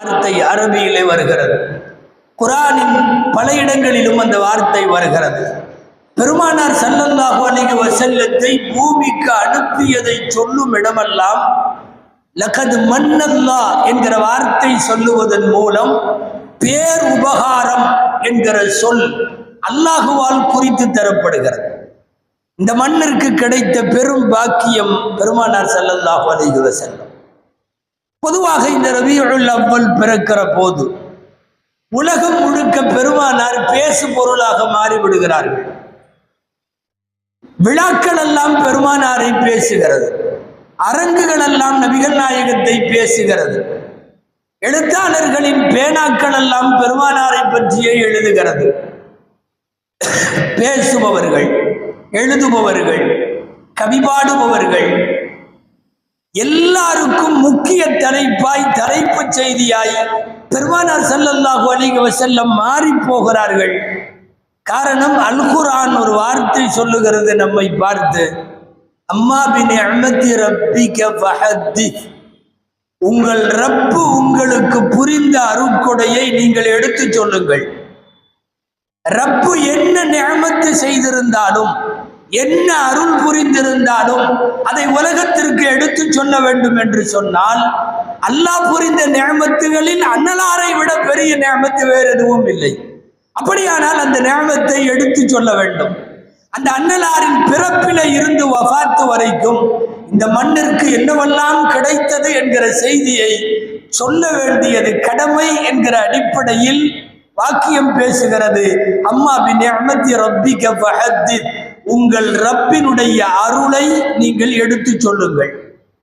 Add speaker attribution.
Speaker 1: வார்த்தை அரபியிலே வருகிறது. குரானின் பல இடங்களிலும் அந்த வார்த்தை வருகிறது. பெருமானார் சல்லல்லாஹு அலிக வசல்லத்தை பூமிக்கு அனுப்பியதை சொல்லும் இடமெல்லாம் லகது மன்னல்லா என்கிற வார்த்தை சொல்லுவதன் மூலம் பேர் உபகாரம் என்கிற சொல் அல்லாஹுவால் குறித்து தரப்படுகிறது. இந்த மண்ணிற்கு கிடைத்த பெரும் பாக்கியம் பெருமானார் ஸல்லல்லாஹு அலைஹி வஸல்லம். பொதுவாக இந்த ரபியுல் அவ்வல் பிறக்கிற போது உலகம் முழுக்க பெருமானார் பேசு பொருளாக மாறிவிடுகிறார்கள். விழாக்கள் எல்லாம் பெருமானாரை பேசுகிறது. அரங்குகள் எல்லாம் நபிகள் நாயகத்தை பேசுகிறது. எழுத்தாளர்களின் பேனாக்கள் எல்லாம் பெருமானாரை பற்றியே எழுதுகிறது. பேசுபவர்கள் எழுதுபவர்கள் கவிபாடுபவர்கள் எல்லாருக்கும் முக்கிய தலைப்பாய் தலைப்பு செய்தியாய் பெருமானார் செல்லல்லாஹு அலிக செல்லம் மாறி போகிறார்கள். காரணம் அல்குரான் ஒரு வார்த்தை சொல்லுகிறது நம்மை பார்த்து. அம்மா பின் அஹ்மதி ரப்பிக உங்கள் ரப்பு உங்களுக்கு புரிந்த அருக்கொடையை நீங்கள் எடுத்துச் சொல்லுங்கள். ரப்பு என்ன நியமத்து செய்திருந்தாலும் என்ன அருள் புரிந்திருந்தாலும் அதை உலகத்திற்கு எடுத்து சொல்ல வேண்டும் என்று சொன்னால் அல்லாஹ் புரிந்த நியமத்துகளில் அன்னலாரை விட பெரிய நியமத்து வேறு எதுவும் இல்லை. அப்படியானால் அந்த நியமத்தை எடுத்து சொல்ல வேண்டும். அந்த அன்னலாரின் பிறப்பில இருந்து வஃபாத்து வரைக்கும் இந்த மண்ணிற்கு என்னவெல்லாம் கிடைத்தது என்கிற செய்தியை சொல்ல வேண்டியது கடமை என்கிற அடிப்படையில் வாக்கியம் பேசுகிறது. அம்மா பின் அஹ்மதி ரப்பிக்க உங்கள் ரப்பினுடைய அருளை நீங்கள் எடுத்து சொல்லுங்கள்.